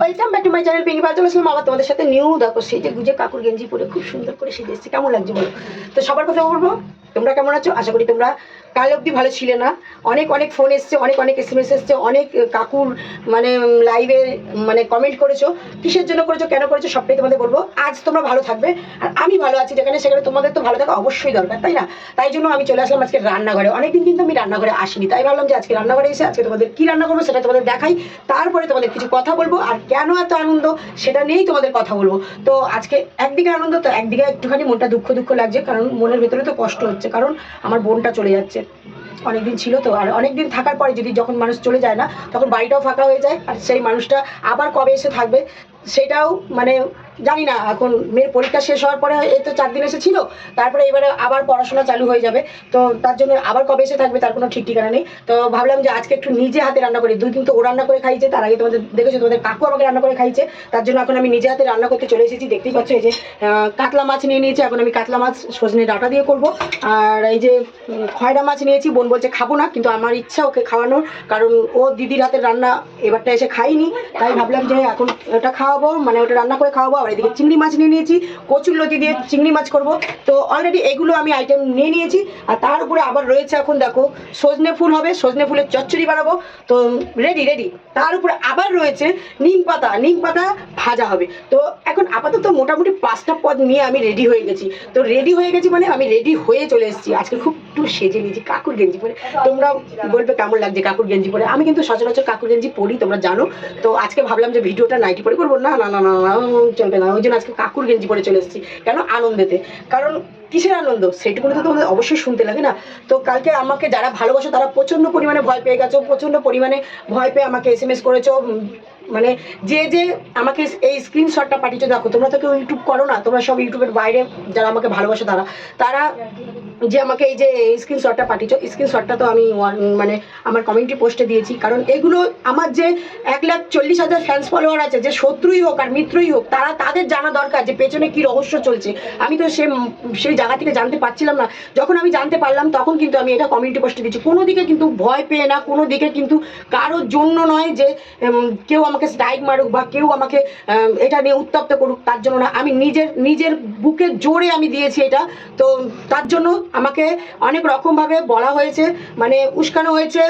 Welcome back to my channel Pinki চলে আসলাম। আবার তোমাদের সাথে নিউ দেখো, সেই যে গুজে কাকুর গেঞ্জি পরে খুব সুন্দর করে সেজেছি। কেমন লাগছে বলো? তো সবার কথা বলব? তোমরা কেমন আছো? আশা করি তোমরা কাল অবধি ভালো ছিলে না। অনেক অনেক ফোন এসছে, অনেক অনেক এস এম এস এসছে, অনেক কাকুর মানে লাইভে মানে কমেন্ট করেছ। কিসের জন্য করেছ, কেন করেছ, সবটাই তোমাদের বলব। আজ তোমরা ভালো থাকবে, আর আমি ভালো আছি যেখানে সেখানে তোমাদের তো ভালো থাকা অবশ্যই দরকার, তাই না? তাই জন্য আমি চলে আসলাম আজকে রান্নাঘরে। অনেকদিন কিন্তু আমি রান্নাঘরে আসিনি, তাই ভাবলাম যে আজকে রান্নাঘরে এসে আজকে তোমাদের কি রান্না করব সেটা তোমাদের দেখাই, তারপরে তোমাদের কিছু কথা বলব, আর কেন এত আনন্দ সেটা নিয়েই তোমাদের কথা বলব। তো আজকে একদিকে আনন্দ, তো একদিকে একটুখানি মনটা দুঃখ দুঃখ লাগছে, কারণ মনের ভেতরে তো কষ্ট হচ্ছে। কারণ আমার বোনটা চলে যাচ্ছে। অনেকদিন ছিল তো, আর অনেকদিন থাকার পরে যদি যখন মানুষ চলে যায় না, তখন বাড়িটাও ফাঁকা হয়ে যায়। আর সেই মানুষটা আবার কবে এসে থাকবে, সেটাও মানে জানি না, এখন মেয়ের পরীক্ষা শেষ হওয়ার পরে এই তো চার দিন এসেছিল, তারপরে এবারে আবার পড়াশোনা চালু হয়ে যাবে, তো তার জন্য আবার কবে এসে থাকবে তার কোনো ঠিক ঠিকানা নেই। তো ভাবলাম যে আজকে একটু নিজে হাতে রান্না করি, দুই দিন তো ও রান্না করে খাইছে তার আগে তোমাদের দেখেছ, তোমাদের কাকু আমাকে রান্না করে খাইছে তার জন্য এখন আমি নিজে হাতে রান্না করতে চলে এসেছি, দেখতেই পাচ্ছ এই যে কাতলা মাছ নিয়ে নিয়েছি, এখন আমি কাতলা মাছ সজনে ডাটা দিয়ে করব। আর এই যে খয়রা মাছ নিয়েছি, বোন বলছে খাব না, কিন্তু আমার ইচ্ছা ওকে খাওয়ানোর, কারণ ও দিদির হাতের রান্না এবারটা এসে খাইনি তাই ভাবলাম যে এখন ওটা খাওয়াবো মানে ওটা রান্না করে খাওয়াবো আর এদিকে চিংড়ি মাছ নিয়ে নিয়েছি কচুর লতি দিয়ে চিংড়ি মাছ করব। তো অলরেডি এগুলো আমি আইটেম নিয়ে নিয়েছি আর তার উপরে আবার রয়েছে এখন দেখো সজনে ফুল হবে সজনে ফুলের চচ্চড়ি বানাবো। তো রেডি রেডি তার উপরে আবার রয়েছে নিম পাতা নিম পাতা ভাজা হবে। তো এখন আপাতত মোটামুটি পাঁচটা পদ নিয়ে আমি রেডি হয়ে গেছি। তো রেডি হয়ে গেছি মানে আমি রেডি হয়ে চলে এসেছি। আজকে খুব একটু সেজে নিয়েছি কাকুর গেঞ্জি পরে। তোমরা বলবে কেমন লাগছে কাকুর গেঞ্জি পরে? আমি কিন্তু সচরাচর কাকুর গেঞ্জি পরি তোমরা জানো। তো আজকে ভাবলাম যে ভিডিওটা নাইটি পরে করব। না না না না না, চলবে না। ওই জন্য আজকে কাকুর গেঞ্জি পরে চলে এসেছি। কেন? আনন্দেতে। কারণ কিসের আনন্দ? সেইটুকু তো তোমাদের অবশ্যই শুনতে লাগে না? তো কালকে আমাকে যারা ভালোবাসো, তারা প্রচণ্ড পরিমাণে ভয় পেয়ে গেছো প্রচণ্ড পরিমাণে ভয় পেয়ে আমাকে এস এম এস করেছ মানে যে যে আমাকে এই স্ক্রিনশটটা পাঠিয়েছো, দেখো, তোমরা তো কেউ ইউটিউব করো না, তোমরা সব ইউটিউবের বাইরে যারা আমাকে ভালোবাসো, তারা তারা যে আমাকে এই যে স্ক্রিনশটটা পাঠিয়েছো স্ক্রিনশটটা তো আমি মানে আমার কমিউনিটি পোস্টে দিয়েছি, কারণ এগুলো আমার যে এক লাখ চল্লিশ হাজার ফ্যান্স ফলোয়ার আছে, যে শত্রুই হোক আর মিত্রই হোক, তারা তাদের জানা দরকার যে পেছনে কি রহস্য চলছে। আমি তো সে সেই জায়গা থেকে জানতে পারছিলাম না। যখন আমি জানতে পারলাম, তখন কিন্তু আমি এটা কমিউনিটি পোস্টে দিচ্ছি কোনো দিকে কিন্তু ভয় পেয়ে না, কোনো দিকে কিন্তু কারোর জন্য নয় যে কেউ আমাকে স্ট্রাইক মারুক বা কেউ আমাকে এটা নিয়ে উত্তপ্ত করুক, তার জন্য না। আমি নিজের নিজের বুকে জোরে আমি দিয়েছি এটা। তো তার জন্য আমাকে অনেক রকমভাবে বলা হয়েছে মানে উস্কানো হয়েছে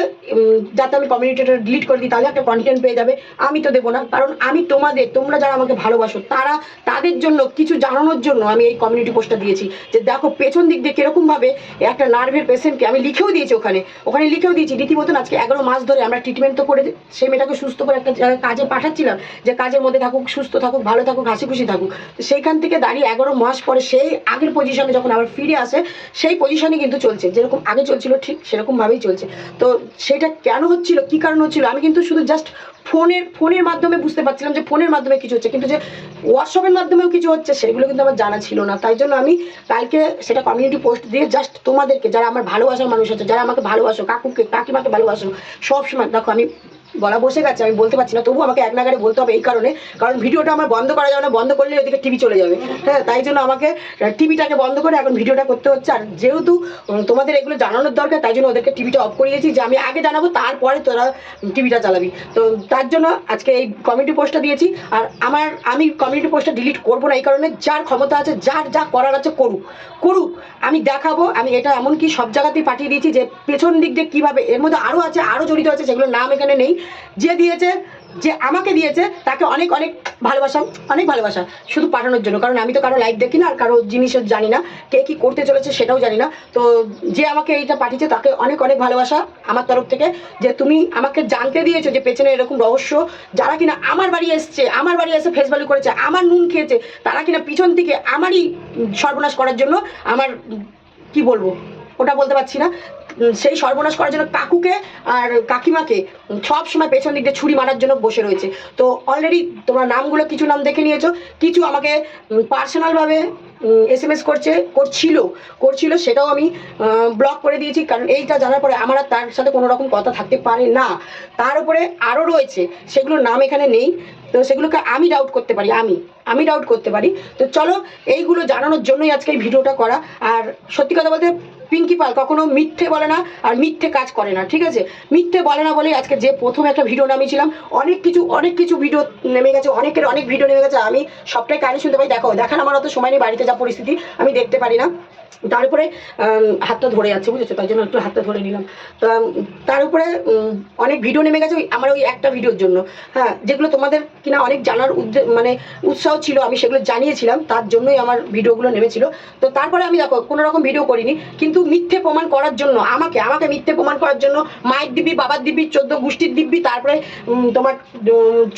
যাতে আমি কমিউনিটিটা ডিলিট করে দিই, তাহলে একটা কন্টেন্ট পেয়ে যাবে। আমি তো দেবো না, কারণ আমি তোমাদের, তোমরা যারা আমাকে ভালোবাসো, তারা তাদের জন্য, কিছু জানানোর জন্য আমি এই কমিউনিটি পোস্টটা দিয়েছি। যে দেখো পেছন দিক দিয়ে কিরকমভাবে একটা নার্ভের পেশেন্টকে আমি লিখেও দিয়েছি ওখানে। ওখানে লিখেও দিয়েছি, রীতিমতন আজকে এগারো মাস ধরে আমরা ট্রিটমেন্ট তো করে সেই মেয়েটাকে সুস্থ করে একটা জায়গায় কাজে পাঠাচ্ছিলাম, যে কাজের মধ্যে থাকুক, সুস্থ থাকুক, ভালো থাকুক হাসি খুশি থাকুক সেইখান থেকে দাঁড়িয়ে এগারো মাস পরে সেই আগের পজিশনে যখন আবার ফিরে আসে, সেই পজিশনে কিন্তু চলছে। যেরকম আগে চলছিল, ঠিক সেরকমভাবেই চলছে। তো সেটা কেন হচ্ছিল, কি কারণ হচ্ছিল, আমি কিন্তু শুধু জাস্ট ফোনের ফোনের মাধ্যমে বুঝতে পারছিলাম যে ফোনের মাধ্যমে কিছু হচ্ছে। কিন্তু যে হোয়াটসঅ্যাপের মাধ্যমেও কিছু হচ্ছে, সেগুলো কিন্তু আমার জানা ছিল না। তাই জন্য আমি কালকে সেটা কমিউনিটি পোস্ট দিয়ে জাস্ট তোমাদেরকে, যারা আমার ভালোবাসার মানুষ আছে, যারা আমাকে ভালোবাসো, কাকুকে, কাকিমাকে ভালোবাসো, সবসময়, দেখো আমি গলা বসে গেছে, আমি বলতে পারছি না। তবু আমাকে এক নাগারে বলতে হবে এই কারণে। কারণ ভিডিওটা আমার বন্ধ করা যাবে না, বন্ধ করলে ওদিকে টিভি চলে যাবে। হ্যাঁ তাই জন্য আমাকে টিভিটাকে বন্ধ করে এখন ভিডিওটা করতে হচ্ছে। আর যেহেতু তোমাদের এগুলো জানানোর দরকার, তাই জন্য ওদেরকে টিভিটা অফ করে দিয়েছি, যে আমি আগে জানাব, তারপরে তোরা টিভিটা চালাবি। তো তার জন্য আজকে এই কমিউনিটি পোস্টটা দিয়েছি। আর আমার, আমি কমিউনিটি পোস্টটা ডিলিট করব না এই কারণে, যার ক্ষমতা আছে, যার যা করার আছে করুক। করুক, আমি দেখাবো, আমি এটা এমনকি সব জায়গাতেই পাঠিয়ে দিয়েছি যে পেছন দিক দিয়ে কীভাবে, এর মধ্যে আরও আছে আরও জড়িত আছে সেগুলোর নাম এখানে নেই। যে দিয়েছে, যে আমাকে দিয়েছে, তাকে অনেক অনেক ভালোবাসা অনেক ভালোবাসা শুধু পাঠানোর জন্য। কারণ আমি তো কারও লাইফ দেখি না আর কারও জিনিসও জানি না, কে কী করতে চলেছে সেটাও জানি না। তো যে আমাকে এইটা পাঠিয়েছে, তাকে অনেক অনেক ভালোবাসা আমার তরফ থেকে। যে তুমি আমাকে জানতে দিয়েছ যে পেছনে এরকম রহস্য, যারা কিনা আমার বাড়ি এসছে, আমার বাড়ি এসে ফেস ভ্যালু করেছে, আমার নুন খেয়েছে, তারা কিনা পিছন থেকে আমারই সর্বনাশ করার জন্য আমার, কি বলব, ওটা বলতে পারছি না। সেই সর্বনাশ করার জন্য কাকুকে আর কাকিমাকে সব সময় পেছন দিক দিয়ে ছুরি মারার জন্য বসে রয়েছে। তো অলরেডি তোমরা নামগুলো কিছু নাম দেখে নিয়েছো, কিছু আমাকে পার্সোনালভাবে এস এম এস করছে, করছিল করছিল সেটাও আমি ব্লক করে দিয়েছি, কারণ এইটা জানার পরে আমার তার সাথে কোনো রকম কথা থাকতে পারে না। তার উপরে আরও রয়েছে, সেগুলোর নাম এখানে নেই, তো সেগুলোকে আমি ডাউট করতে পারি, আমি। আমি ডাউট করতে পারি। তো চলো, এইগুলো জানানোর জন্যই আজকে এই ভিডিওটা করা। আর সত্যি কথা বলতে, পিঙ্কি পাল কখনো মিথ্যে বলে না আর মিথ্যে কাজ করে না, ঠিক আছে? মিথ্যে বলে না বলেই আজকে যে প্রথম একটা ভিডিও নামিয়েছিলাম, অনেক কিছু অনেক কিছু ভিডিও নেমে গেছে, অনেকের অনেক ভিডিও নেমে গেছে, আমি সবটাই কানে শুনতে পাই। দেখো, দেখার আমার অত সময় নেই, বাড়িতে যা পরিস্থিতি, আমি দেখতে পারি না। তার উপরে হাতটা ধরে যাচ্ছে বুঝেছ? তাই জন্য একটু হাতটা ধরে নিলাম। তার উপরে অনেক ভিডিও নেমে গেছে আমার ওই একটা ভিডিওর জন্য। হ্যাঁ যেগুলো তোমাদের কিনা অনেক জানার মানে উৎসাহ ছিল, আমি সেগুলো জানিয়েছিলাম, তার জন্যই আমার ভিডিওগুলো নেমেছিল। তো তারপরে আমি দেখো, কোনো রকম ভিডিও করিনি, কিন্তু মিথ্যে প্রমাণ করার জন্য, আমাকে আমাকে মিথ্যে প্রমাণ করার জন্য মায়ের দিব্যি, বাবার দিব্যি, চোদ্দ গোষ্ঠীর দিব্যি, তারপরে তোমার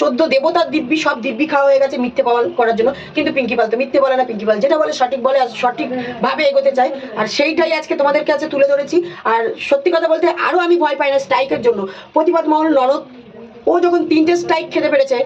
চোদ্দ দেবতার দিব্যি, সব দিব্যি খাওয়া হয়ে গেছে মিথ্যে প্রমাণ করার জন্য। কিন্তু পিঙ্কি পাল তো মিথ্যে বলে না, পিঙ্কি পাল যেটা বলে সঠিক বলে সঠিকভাবে এগোতে চাই, আর সেইটাই আজকে তোমাদের কাছে তুলে ধরেছি। আর সত্যি কথা বলতে আরও আমি ভয় পাই না স্ট্রাইকের জন্য। প্রতিবাদ মহল নরদ ও যখন তিনটে স্ট্রাইক খেতে পেরেছে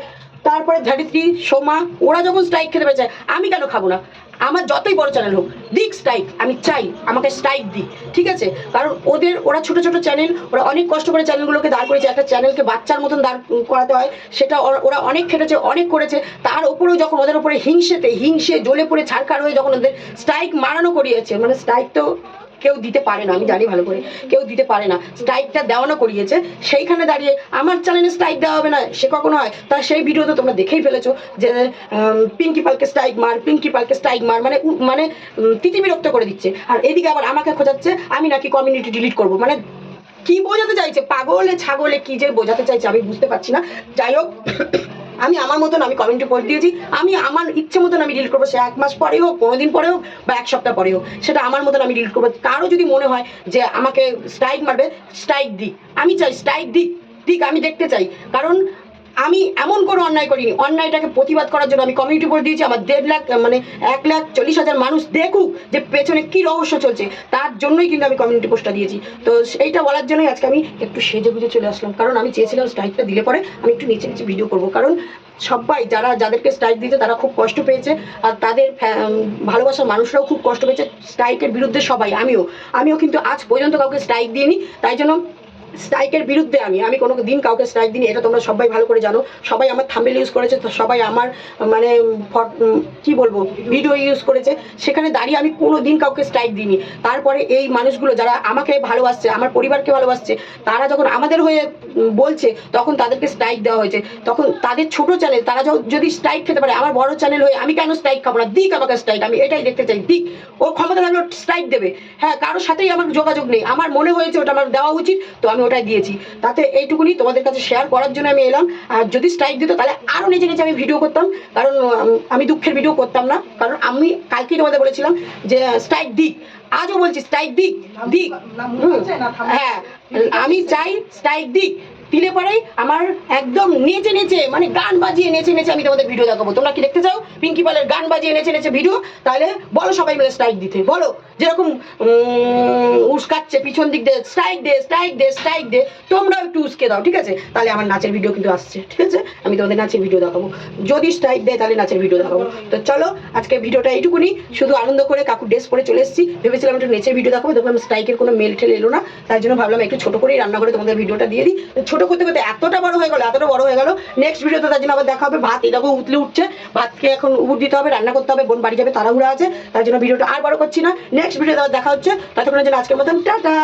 তারপরে ধরিত্রী সোমা, ওরা যখন স্ট্রাইক খেতে পেরেছে, আমি কেন খাব না? আমার যতই বড় চ্যানেল হোক, দিক স্ট্রাইক আমি চাই, আমাকে স্ট্রাইক দিক, ঠিক আছে? কারণ ওদের, ওরা ছোট ছোট চ্যানেল ওরা অনেক কষ্ট করে চ্যানেলগুলোকে দাঁড় করেছে একটা চ্যানেলকে বাচ্চার মতন দাঁড় করাতে হয়, সেটা ওরা- অনেক খেটেছে, অনেক করেছে, তার উপরেও যখন ওদের উপরে হিংসেতে, হিংসে জ্বলে পড়ে ছাড়খাড় হয়ে যখন ওদের স্ট্রাইক মারানো করিয়েছে মানে স্ট্রাইক তো কেউ দিতে পারে না, আমি জানি ভালো করে, কেউ দিতে পারে না। স্ট্রাইকটা দেওয়ানো করিয়েছে, সেইখানে দাঁড়িয়ে আমার চ্যানেলে স্ট্রাইক দেওয়া হবে না, সে কখনো হয়। তা সেই ভিডিও তো তোমরা দেখেই ফেলেছো যে পিঙ্কি পালকে স্ট্রাইক মার, পিঙ্কি পালকে স্ট্রাইক মার মানে মানে তিতি বিরক্ত করে দিচ্ছে। আর এদিকে আবার আমাকে খোঁজাচ্ছে, আমি নাকি কমিউনিটি ডিলিট করব। মানে কি বোঝাতে চাইছে? পাগলে ছাগলে কি যে বোঝাতে চাইছে আমি বুঝতে পারছি না। যাই হোক আমি আমার মতন আমি কমেন্টে পোস্ট দিয়েছি। আমি আমার ইচ্ছে মতন আমি ডিলিট করব। সে এক মাস পরে হোক পনেরো দিন পরে হোক বা এক সপ্তাহ পরে হোক, সেটা আমার মতন আমি ডিলিট করব। কারও যদি মনে হয় যে আমাকে স্ট্রাইক মারবে স্ট্রাইক দিক। আমি চাই স্ট্রাইক দিক দিক আমি দেখতে চাই। কারণ আমি এমন কোনো অন্যায় করিনি। অন্যায়টাকে প্রতিবাদ করার জন্য আমি কমিউনিটি করে দিয়েছি। আমার দেড় লাখ মানে এক লাখ চল্লিশ হাজার মানুষ দেখুক যে পেছনে কি রহস্য চলছে। তার জন্যই কিন্তু আমি কমিউনিটি পোস্টটা দিয়েছি। তো এইটা বলার জন্যই আজকে আমি একটু সেজে গুজে চলে আসলাম। কারণ আমি চেয়েছিলাম স্ট্রাইকটা দিলে পরে আমি একটু নিচে নিচে ভিডিও করব। কারণ সবাই যারা, যাদেরকে স্ট্রাইক দিয়েছে তারা খুব কষ্ট পেয়েছে। আর তাদের ভালোবাসার মানুষরাও খুব কষ্ট পেয়েছে। স্ট্রাইকের বিরুদ্ধে সবাই, আমিও। আমিও কিন্তু আজ পর্যন্ত কাউকে স্ট্রাইক দিইনি। তাই জন্য স্ট্রাইকের বিরুদ্ধে আমি আমি কোনো দিন কাউকে স্ট্রাইক দিই এটা তোমরা সবাই ভালো করে জানো। সবাই আমার থাম্বেল ইউজ করেছে, তো সবাই আমার মানে কি বলব ভিডিও ইউজ করেছে। সেখানে দাঁড়িয়ে আমি কোনো দিন কাউকে স্ট্রাইক দিইনি। তারপরে এই মানুষগুলো যারা আমাকে ভালোবাসছে, আমার পরিবারকে ভালোবাসছে, তারা যখন আমাদের হয়ে বলছে, তখন তাদেরকে স্ট্রাইক দেওয়া হয়েছে। তখন তাদের ছোট চ্যানেল তারা যদি স্ট্রাইক খেতে পারে, আমার বড় চ্যানেল হয়ে আমি কেন স্ট্রাইক খাব না? দিক আমাকে স্ট্রাইক, আমি এটাই দেখতে চাই, দিক। ও ক্ষমতা থাকলে স্ট্রাইক দেবে। হ্যাঁ কারোর সাথেই আমার যোগাযোগ নেই। আমার মনে হয়েছে ওটা আমার দেওয়া উচিত, তো আমি ওটাই দিয়েছি। তাতে এইটুকুনি তোমাদের কাছে শেয়ার করার জন্য আমি এলাম। আর যদি স্ট্রাইক দিত তাহলে আরও নিচে নিচে আমি ভিডিও করতাম। কারণ আমি দুঃখের ভিডিও করতাম না। কারণ আমি কালকেই তোমাদের বলেছিলাম যে স্ট্রাইক দিক। আজও বলছি স্ট্রাইক দিক দিক। হ্যাঁ আমি চাই স্ট্রাইক দিক। দিলে পরেই আমার একদম নেচে নেচে মানে গান বাজিয়ে নেচে নেচে আমি তোমাদের ভিডিও দেখাবো। তোমরা কি দেখতে চাও? পিঙ্কি পালের গান বাজিয়ে নেচে নেচে ভিডিও তাহলে বলো সবাই মিলে স্ট্রাইক দিতে। বলো। যেরকম উস্কাচ্ছে, পিছন দিক দিয়ে স্ট্রাইক দে স্ট্রাইক দে স্ট্রাইক দে তোমরাও একটু উস্কে দাও, ঠিক আছে? তাহলে আমার নাচের ভিডিও কিন্তু আসছে, ঠিক আছে? আমি তোমাদের নাচের ভিডিও দেখাবো। যদি স্ট্রাইক দেয়, তাহলে নাচের ভিডিও দেখাবো। তো চলো, আজকে ভিডিওটা এইটুকুনি। শুধু আনন্দ করে কাকু ড্রেস পরে চলে এসেছি। ভেবেছিলাম একটু নেচের ভিডিও দেখাবো। দেখলাম স্ট্রাইকের কোনো মেল ঠেল এলো না। তাই জন্য ভাবলাম একটু ছোট করেই রান্না করে তোমাদের ভিডিওটা দিয়ে দিই। ছোট করতে করতে এতটা বড় হয়ে গেল, এতটা বড় হয়ে গেল। নেক্সট ভিডিওতে তার জন্য আবার দেখা হবে। ভাত এরকম উতলে উঠছে। ভাতকে এখন উঠ দিতে হবে, রান্না করতে হবে। বোন বাড়ি যাবে, তাড়াহুড়া আছে। তার জন্য ভিডিওটা আর বড় করছি না। নেক্সট ভিডিও দেখা হচ্ছে। ততক্ষণের জন্য আজকের মতন টাটা।